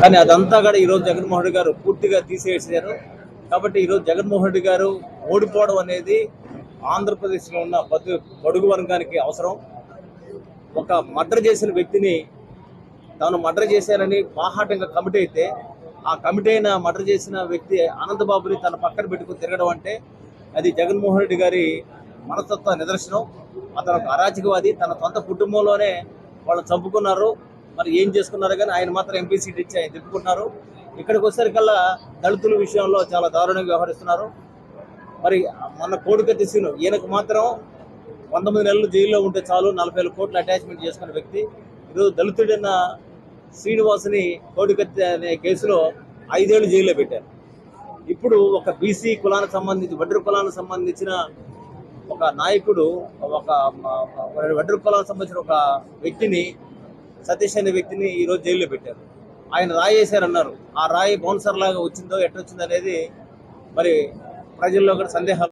కానీ అదంతా కూడా ఈరోజు జగన్మోహన్ రెడ్డి గారు పూర్తిగా తీసేసారు కాబట్టి ఈరోజు జగన్మోహన్ రెడ్డి గారు ఓడిపోవడం అనేది ఆంధ్రప్రదేశ్లో ఉన్న బతు బడుగు వర్గానికి అవసరం. ఒక మర్డర్ చేసిన వ్యక్తిని తాను మర్డర్ చేశారని బాహాటంగా కమిటీ అయితే ఆ కమిటీ అయిన మర్డర్ చేసిన వ్యక్తి అనంతబాబుని తన పక్కన పెట్టుకుని తిరగడం అంటే అది జగన్మోహన్ రెడ్డి గారి మనస్తత్వ నిదర్శనం. అతను ఒక అరాచకవాది. తన సొంత కుటుంబంలోనే వాళ్ళు చంపుకున్నారు. మరి ఏం చేసుకున్నారు కానీ ఆయన మాత్రం ఎంపీ సీట్ ఇచ్చి ఆయన తిప్పుకుంటున్నారు. ఇక్కడికి వచ్చేసరికల్లా దళితుల విషయంలో చాలా దారుణంగా వ్యవహరిస్తున్నారు. మరి మన కోడికత్తి సీను ఈయనకు మాత్రం పంతొమ్మిది నెలలు జైల్లో ఉంటే చాలు నలభై వేల కోట్లు అటాచ్మెంట్ చేసుకున్న వ్యక్తి. ఈరోజు దళితుడైన శ్రీనివాసుని కోడికత్తి అనే కేసులో ఐదేళ్ళు జైల్లో పెట్టారు. ఇప్పుడు ఒక బీసీ కులానికి సంబంధించి వడ్రు కులానికి సంబంధించిన ఒక నాయకుడు ఒక వడ్రు కులానికి సంబంధించిన ఒక వ్యక్తిని సతీష్ అనే వ్యక్తిని ఈరోజు జైల్లో పెట్టారు. ఆయన రాయి వేశారన్నారు ఆ రాయి బౌన్సర్ లాగా వచ్చిందో ఎట్లొచ్చిందో అనేది మరి ప్రజల్లో కూడా సందేహాలు